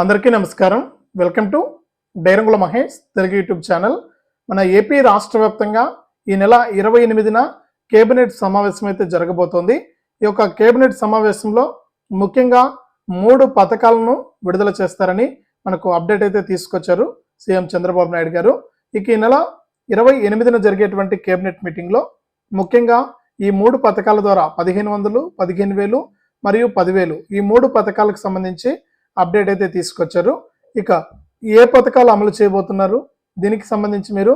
అందరికీ నమస్కారం. Welcome to డైరంగుల మహేష్ తెలుగు యూట్యూబ్ ఛానల్. మన ఏపీ రాష్ట్ర వ్యాప్తంగా ఈ నెల ఇరవై ఎనిమిదిన కేబినెట్ సమావేశం అయితే జరగబోతోంది. ఈ యొక్క కేబినెట్ సమావేశంలో ముఖ్యంగా మూడు పథకాలను విడుదల చేస్తారని మనకు అప్డేట్ అయితే తీసుకొచ్చారు సీఎం చంద్రబాబు నాయుడు గారు. ఇక ఈ నెల ఇరవై ఎనిమిదిన జరిగేటువంటి కేబినెట్ మీటింగ్లో ముఖ్యంగా ఈ మూడు పథకాల ద్వారా పదిహేను వందలు పదిహేను వేలు మరియు పదివేలు ఈ మూడు పథకాలకు సంబంధించి అప్డేట్ అయితే తీసుకొచ్చారు. ఇక ఏ పథకాలు అమలు చేయబోతున్నారు? దీనికి సంబంధించి మీరు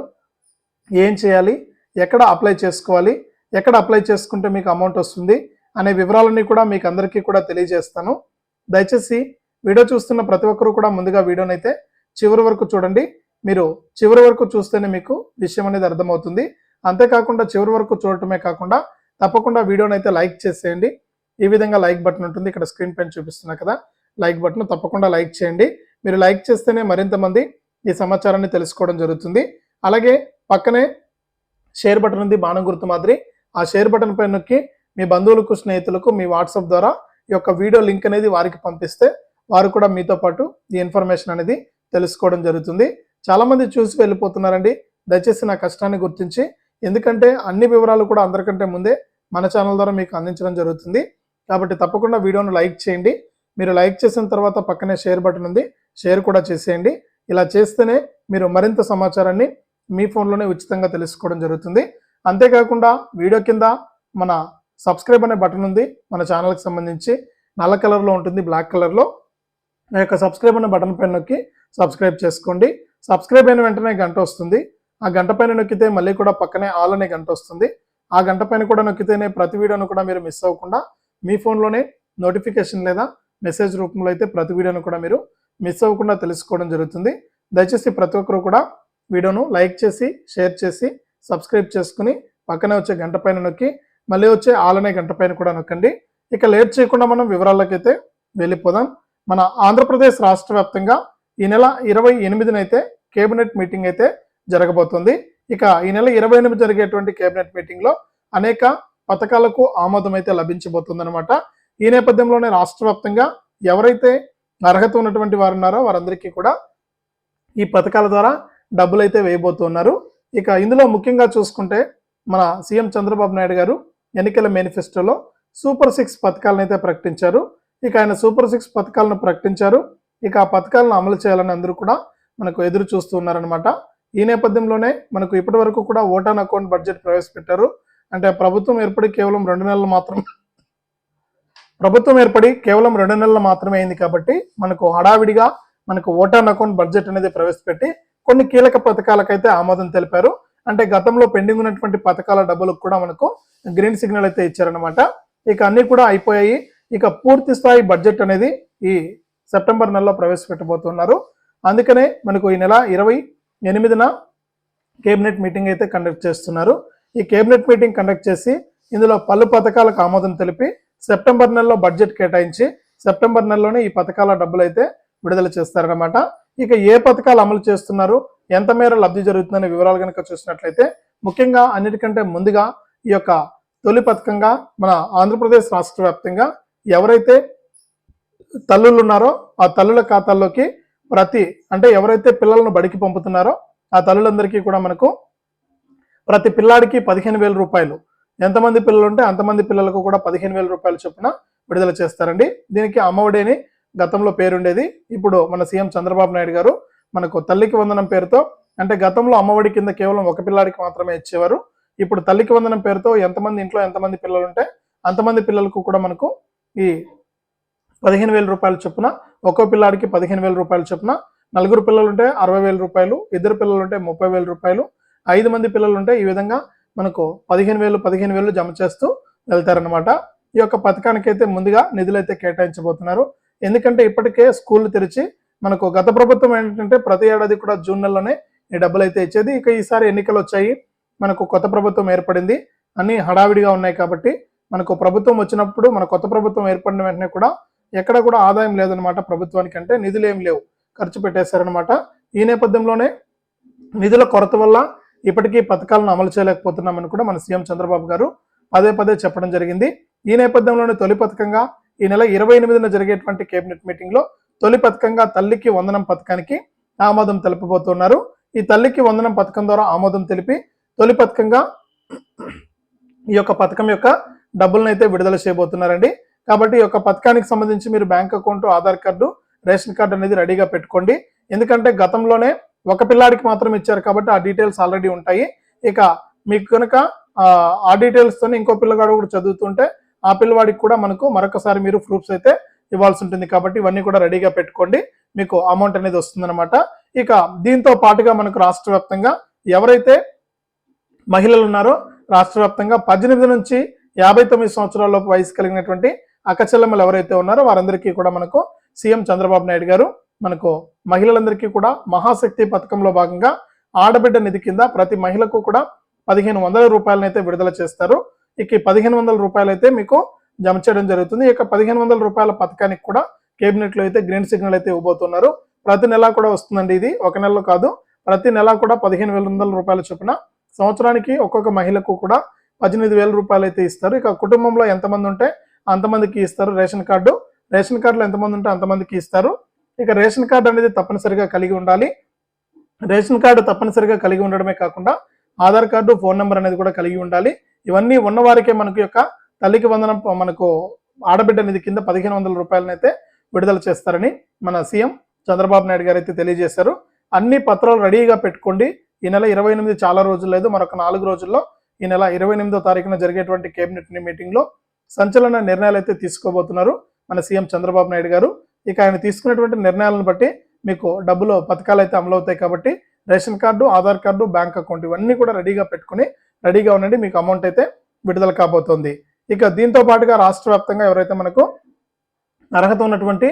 ఏం చేయాలి? ఎక్కడ అప్లై చేసుకోవాలి? ఎక్కడ అప్లై చేసుకుంటే మీకు అమౌంట్ వస్తుంది? అనే వివరాలన్నీ కూడా మీకు అందరికీ కూడా తెలియజేస్తాను. దయచేసి వీడియో చూస్తున్న ప్రతి ఒక్కరూ కూడా ముందుగా వీడియోని అయితే చివరి వరకు చూడండి. మీరు చివరి వరకు చూస్తేనే మీకు విషయం అనేది అర్థమవుతుంది. అంతేకాకుండా చివరి వరకు చూడటమే కాకుండా తప్పకుండా వీడియోని అయితే లైక్ చేసేయండి. ఈ విధంగా లైక్ బటన్ ఉంటుంది. ఇక్కడ స్క్రీన్ పైన చూపిస్తున్నా కదా. లైక్ బటన్ తప్పకుండా లైక్ చేయండి. మీరు లైక్ చేస్తేనే మరింత మంది ఈ సమాచారాన్ని తెలుసుకోవడం జరుగుతుంది. అలాగే పక్కనే షేర్ బటన్ ఉంది బాణం గుర్తు మాదిరి. ఆ షేర్ బటన్ పై నొక్కి మీ బంధువులకు స్నేహితులకు మీ వాట్సాప్ ద్వారా ఈ యొక్క వీడియో లింక్ అనేది వారికి పంపిస్తే వారు కూడా మీతో పాటు ఈ ఇన్ఫర్మేషన్ అనేది తెలుసుకోవడం జరుగుతుంది. చాలామంది చూసి వెళ్ళిపోతున్నారండి. దయచేసి నా కష్టాన్ని గుర్తించి ఎందుకంటే అన్ని వివరాలు కూడా అందరికంటే ముందే మన ఛానల్ ద్వారా మీకు అందించడం జరుగుతుంది. కాబట్టి తప్పకుండా వీడియోను లైక్ చేయండి. మీరు లైక్ చేసిన తర్వాత పక్కనే షేర్ బటన్ ఉంది. షేర్ కూడా చేసేయండి. ఇలా చేస్తేనే మీరు మరింత సమాచారాన్ని మీ ఫోన్లోనే ఉచితంగా తెలుసుకోవడం జరుగుతుంది. అంతేకాకుండా వీడియో కింద మన సబ్స్క్రైబ్ అనే బటన్ ఉంది. మన ఛానల్కి సంబంధించి నల్ల కలర్లో ఉంటుంది బ్లాక్ కలర్లో ఆ యొక్క సబ్స్క్రైబ్ అనే బటన్ పైన నొక్కి సబ్స్క్రైబ్ చేసుకోండి. సబ్స్క్రైబ్ అయిన వెంటనే గంట వస్తుంది. ఆ గంట పైన నొక్కితే మళ్ళీ కూడా పక్కనే ఆల్ అనే గంట వస్తుంది. ఆ గంట పైన కూడా నొక్కితేనే ప్రతి వీడియోను కూడా మీరు మిస్ అవ్వకుండా మీ ఫోన్లోనే నోటిఫికేషన్ లేదా మెసేజ్ రూపంలో అయితే ప్రతి వీడియోను కూడా మీరు మిస్ అవ్వకుండా తెలుసుకోవడం జరుగుతుంది. దయచేసి ప్రతి ఒక్కరు కూడా వీడియోను లైక్ చేసి షేర్ చేసి సబ్స్క్రైబ్ చేసుకుని పక్కనే వచ్చే గంట పైన నొక్కి మళ్ళీ వచ్చే ఆలనే గంట పైన కూడా నొక్కండి. ఇక లేట్ చేయకుండా మనం వివరాలకైతే వెళ్ళిపోదాం. మన ఆంధ్రప్రదేశ్ రాష్ట్ర వ్యాప్తంగా ఈ నెల ఇరవై ఎనిమిదినైతే కేబినెట్ మీటింగ్ అయితే జరగబోతుంది. ఇక ఈ నెల ఇరవై ఎనిమిది జరిగేటువంటి కేబినెట్ మీటింగ్లో అనేక పథకాలకు ఆమోదం అయితే లభించబోతుంది అనమాట ఈ నేపథ్యంలోనే రాష్ట్ర వ్యాప్తంగా ఎవరైతే అర్హత ఉన్నటువంటి వారు ఉన్నారో వారందరికీ కూడా ఈ పథకాల ద్వారా డబ్బులు అయితే వేయబోతున్నారు. ఇక ఇందులో ముఖ్యంగా చూసుకుంటే మన సీఎం చంద్రబాబు నాయుడు గారు ఎన్నికల మేనిఫెస్టోలో సూపర్ సిక్స్ పథకాలను అయితే ప్రకటించారు. ఇక ఆయన సూపర్ సిక్స్ పథకాలను ప్రకటించారు. ఇక ఆ పథకాలను అమలు చేయాలని అందరూ కూడా మనకు ఎదురు చూస్తూ ఉన్నారనమాట ఈ నేపథ్యంలోనే మనకు ఇప్పటి వరకు కూడా ఓటాన్ అకౌంట్ బడ్జెట్ ప్రవేశపెట్టారు. అంటే ప్రభుత్వం ఏర్పడి కేవలం రెండు నెలలు మాత్రం ప్రభుత్వం ఏర్పడి కేవలం రెండు నెలలు మాత్రమే అయింది కాబట్టి మనకు హడావిడిగా మనకు ఓటర్ అకౌంట్ బడ్జెట్ అనేది ప్రవేశపెట్టి కొన్ని కీలక పథకాలకైతే ఆమోదం తెలిపారు. అంటే గతంలో పెండింగ్ ఉన్నటువంటి పథకాల డబ్బులకు కూడా మనకు గ్రీన్ సిగ్నల్ అయితే ఇచ్చారనమాట ఇక అన్ని కూడా అయిపోయాయి. ఇక పూర్తి స్థాయి బడ్జెట్ అనేది ఈ సెప్టెంబర్ నెలలో ప్రవేశపెట్టబోతున్నారు. అందుకనే మనకు ఈ నెల ఇరవై ఎనిమిదిన కేబినెట్ మీటింగ్ అయితే కండక్ట్ చేస్తున్నారు. ఈ కేబినెట్ మీటింగ్ కండక్ట్ చేసి ఇందులో పలు పథకాలకు ఆమోదం తెలిపి సెప్టెంబర్ నెలలో బడ్జెట్ కేటాయించి సెప్టెంబర్ నెలలోనే ఈ పథకాల డబ్బులు అయితే విడుదల చేస్తారనమాట ఇక ఏ పథకాలు అమలు చేస్తున్నారు ఎంత మేర లబ్ధి జరుగుతుందనే వివరాలు కనుక చూసినట్లయితే ముఖ్యంగా అన్నిటికంటే ముందుగా ఈ యొక్క తొలి పథకంగా మన ఆంధ్రప్రదేశ్ రాష్ట్ర వ్యాప్తంగా ఎవరైతే తల్లులు ఉన్నారో ఆ తల్లుల ఖాతాల్లోకి ప్రతి అంటే ఎవరైతే పిల్లలను బడికి పంపుతున్నారో ఆ తల్లులందరికీ కూడా మనకు ప్రతి పిల్లాడికి పదిహేను వేల రూపాయలు ఎంతమంది పిల్లలు ఉంటే అంతమంది పిల్లలకు కూడా పదిహేను వేల రూపాయల చొప్పున విడుదల చేస్తారండి. దీనికి అమ్మఒడి గతంలో పేరుండేది. ఇప్పుడు మన సీఎం చంద్రబాబు నాయుడు గారు మనకు తల్లికి వందనం పేరుతో అంటే గతంలో అమ్మఒడి కింద కేవలం ఒక పిల్లాడికి మాత్రమే ఇచ్చేవారు. ఇప్పుడు తల్లికి వందనం పేరుతో ఎంతమంది ఇంట్లో ఎంతమంది పిల్లలు ఉంటే అంతమంది పిల్లలకు కూడా మనకు ఈ పదిహేను వేల రూపాయల చొప్పున ఒక్కో పిల్లాడికి పదిహేను వేల రూపాయల చొప్పున నలుగురు పిల్లలు ఉంటే అరవై వేల రూపాయలు ఇద్దరు పిల్లలు ఉంటే ముప్పై వేల రూపాయలు ఐదు మంది పిల్లలు ఉంటే ఈ విధంగా మనకు పదిహేను వేలు పదిహేను వేలు జమ చేస్తూ వెళ్తారనమాట ఈ యొక్క పథకానికి అయితే ముందుగా నిధులు అయితే కేటాయించబోతున్నారు. ఎందుకంటే ఇప్పటికే స్కూళ్ళు తెరిచి మనకు గత ప్రభుత్వం ఏంటంటే ప్రతి ఏడాది కూడా జూన్ నెలలోనే ఈ డబ్బులు అయితే ఇచ్చేది. ఇక ఈసారి ఎన్నికలు వచ్చాయి. మనకు కొత్త ప్రభుత్వం ఏర్పడింది. అన్ని హడావిడిగా ఉన్నాయి కాబట్టి మనకు ప్రభుత్వం వచ్చినప్పుడు మన కొత్త ప్రభుత్వం ఏర్పడిన వెంటనే కూడా ఎక్కడ కూడా ఆదాయం లేదనమాట ప్రభుత్వానికి. అంటే నిధులు ఏం లేవు. ఖర్చు పెట్టేశారనమాట ఈ నేపథ్యంలోనే నిధుల కొరత వల్ల ఇప్పటికీ పథకాలను అమలు చేయలేకపోతున్నామని కూడా మన సీఎం చంద్రబాబు గారు పదే పదే చెప్పడం జరిగింది. ఈ నేపథ్యంలోనే తొలి పథకంగా ఈ నెల ఇరవై ఎనిమిదిన జరిగేటువంటి కేబినెట్ మీటింగ్లో తొలి పథకంగా తల్లికి వందనం పథకానికి ఆమోదం తెలుపబోతున్నారు. ఈ తల్లికి వందనం పథకం ద్వారా ఆమోదం తెలిపి తొలి పథకంగా ఈ యొక్క పథకం యొక్క డబ్బులను అయితే విడుదల చేయబోతున్నారండి. కాబట్టి ఈ యొక్క పథకానికి సంబంధించి మీరు bank account Aadhaar card ration card అనేది రెడీగా పెట్టుకోండి. ఎందుకంటే గతంలోనే ఒక పిల్లాడికి మాత్రం ఇచ్చారు కాబట్టి ఆ డీటెయిల్స్ ఆల్రెడీ ఉంటాయి. ఇక మీకు కనుక ఆ, డీటెయిల్స్తో ఇంకో పిల్లగాడు కూడా చదువుతుంటే ఆ పిల్లవాడికి కూడా మనకు మరొకసారి మీరు ప్రూఫ్స్ అయితే ఇవ్వాల్సి ఉంటుంది కాబట్టి ఇవన్నీ కూడా రెడీగా పెట్టుకోండి. మీకు అమౌంట్ అనేది వస్తుందన్నమాట. ఇక దీంతో పాటుగా మనకు రాష్ట్ర వ్యాప్తంగా ఎవరైతే మహిళలు ఉన్నారో రాష్ట్ర వ్యాప్తంగా పద్దెనిమిది నుంచి యాభై తొమ్మిది సంవత్సరాలలోపు వయసు కలిగినటువంటి అక్కచెల్లెమ్మలు ఎవరైతే ఉన్నారో వారందరికీ కూడా మనకు సీఎం చంద్రబాబు నాయుడు గారు మనకు మహిళలందరికీ కూడా మహాశక్తి పథకంలో భాగంగా ఆడబిడ్డ నిధి కింద ప్రతి మహిళకు కూడా పదిహేను వందల రూపాయలనైతే విడుదల చేస్తారు. ఇక ఈ పదిహేను వందల రూపాయలు అయితే మీకు జమ చేయడం జరుగుతుంది. ఇక పదిహేను వందల రూపాయల పథకానికి కూడా కేబినెట్లో అయితే గ్రీన్ సిగ్నల్ అయితే ఇవ్వబోతున్నారు. ప్రతి నెల కూడా వస్తుందండి ఇది. ఒక నెలలో కాదు. ప్రతి నెల కూడా పదిహేను వేల వందల రూపాయల చొప్పున సంవత్సరానికి ఒక్కొక్క మహిళకు కూడా పద్దెనిమిది వేల రూపాయలు అయితే ఇస్తారు. ఇక కుటుంబంలో ఎంతమంది ఉంటే అంతమందికి ఇస్తారు రేషన్ కార్డు. రేషన్ కార్డులో ఎంతమంది ఉంటే అంతమందికి ఇస్తారు. ఇక రేషన్ కార్డు అనేది తప్పనిసరిగా కలిగి ఉండాలి. రేషన్ కార్డు తప్పనిసరిగా కలిగి ఉండడమే కాకుండా ఆధార్ కార్డు ఫోన్ నెంబర్ అనేది కూడా కలిగి ఉండాలి. ఇవన్నీ ఉన్నవారికే మనకు యొక్క తల్లికి వందనం మనకు ఆడబిడ్డ నిధి కింద పదిహేను వందల రూపాయలనైతే విడుదల చేస్తారని మన సీఎం చంద్రబాబు నాయుడు గారు అయితే తెలియజేశారు. అన్ని పత్రాలు రెడీగా పెట్టుకోండి. ఈ నెల ఇరవై ఎనిమిది చాలా రోజులు లేదు. మరొక నాలుగు రోజుల్లో ఈ నెల ఇరవై ఎనిమిదో తారీఖున జరిగేటువంటి కేబినెట్ మీటింగ్లో సంచలన నిర్ణయాలు అయితే తీసుకోబోతున్నారు మన సీఎం చంద్రబాబు నాయుడు గారు. ఇక ఆయన తీసుకున్నటువంటి నిర్ణయాలను బట్టి మీకు డబ్బులు పథకాలు అయితే అమలవుతాయి కాబట్టి ration card Aadhaar card bank account ఇవన్నీ కూడా రెడీగా పెట్టుకుని రెడీగా ఉండండి. మీకు అమౌంట్ అయితే విడుదల కాబోతోంది. ఇక దీంతో పాటుగా రాష్ట్ర వ్యాప్తంగా ఎవరైతే మనకు అర్హత ఉన్నటువంటి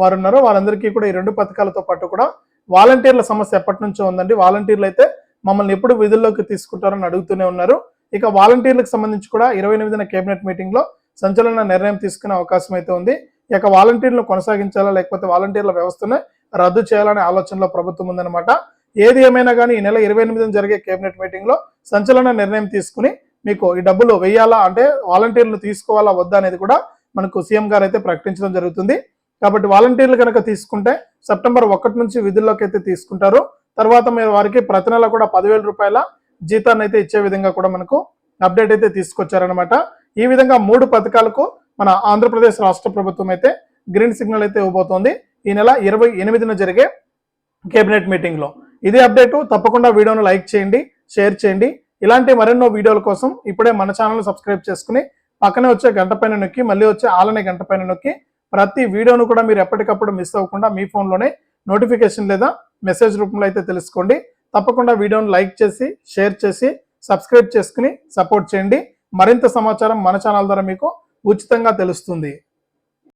వారు ఉన్నారో వారందరికీ కూడా ఈ రెండు పథకాలతో పాటు కూడా వాలంటీర్ల సమస్య ఎప్పటి నుంచో ఉందండి. వాలంటీర్లు అయితే మమ్మల్ని ఎప్పుడు విధుల్లోకి తీసుకుంటారని అడుగుతూనే ఉన్నారు. ఇక వాలంటీర్లకు సంబంధించి కూడా ఇరవై ఎనిమిదిన కేబినెట్ మీటింగ్లో సంచలన నిర్ణయం తీసుకునే అవకాశం అయితే ఉంది. ఇక వాలంటీర్లు కొనసాగించాలా లేకపోతే వాలంటీర్ల వ్యవస్థను రద్దు చేయాలనే ఆలోచనలో ప్రభుత్వం ఉందన్నమాట. ఏది ఏమైనా కానీ ఈ నెల ఇరవై ఎనిమిదిన జరిగే కేబినెట్ మీటింగ్లో సంచలన నిర్ణయం తీసుకుని మీకు ఈ డబ్బులు వెయ్యాలా అంటే వాలంటీర్లు తీసుకోవాలా వద్దా అనేది కూడా మనకు సీఎం గారు అయితే ప్రకటించడం జరుగుతుంది. కాబట్టి వాలంటీర్లు కనుక తీసుకుంటే సెప్టెంబర్ ఒకటి నుంచి విధుల్లోకి అయితే తీసుకుంటారు. తర్వాత మీరు వారికి ప్రతి నెల కూడా పదివేల రూపాయల జీతాన్ని అయితే ఇచ్చే విధంగా కూడా మనకు అప్డేట్ అయితే తీసుకొచ్చారనమాట ఈ విధంగా మూడు పథకాలకు మన ఆంధ్రప్రదేశ్ రాష్ట్ర ప్రభుత్వం అయితే గ్రీన్ సిగ్నల్ అయితే ఇవ్వబోతోంది. ఈ నెల ఇరవై ఎనిమిదిన జరిగే కేబినెట్ మీటింగ్లో ఇదే అప్డేట్ తప్పకుండా వీడియోను లైక్ చేయండి షేర్ చేయండి. ఇలాంటి మరెన్నో వీడియోల కోసం ఇప్పుడే మన ఛానల్ సబ్స్క్రైబ్ చేసుకుని పక్కనే వచ్చే గంట పైన నొక్కి మళ్ళీ వచ్చే ఆలనే గంట పైన నొక్కి ప్రతి వీడియోను కూడా మీరు ఎప్పటికప్పుడు మిస్ అవ్వకుండా మీ ఫోన్లోనే నోటిఫికేషన్ లేదా మెసేజ్ రూపంలో అయితే తెలుసుకోండి. తప్పకుండా వీడియోను లైక్ చేసి షేర్ చేసి సబ్స్క్రైబ్ చేసుకుని సపోర్ట్ చేయండి. మరింత సమాచారం మన ఛానల్ ద్వారా మీకు ఉచితంగా తెలుస్తుంది.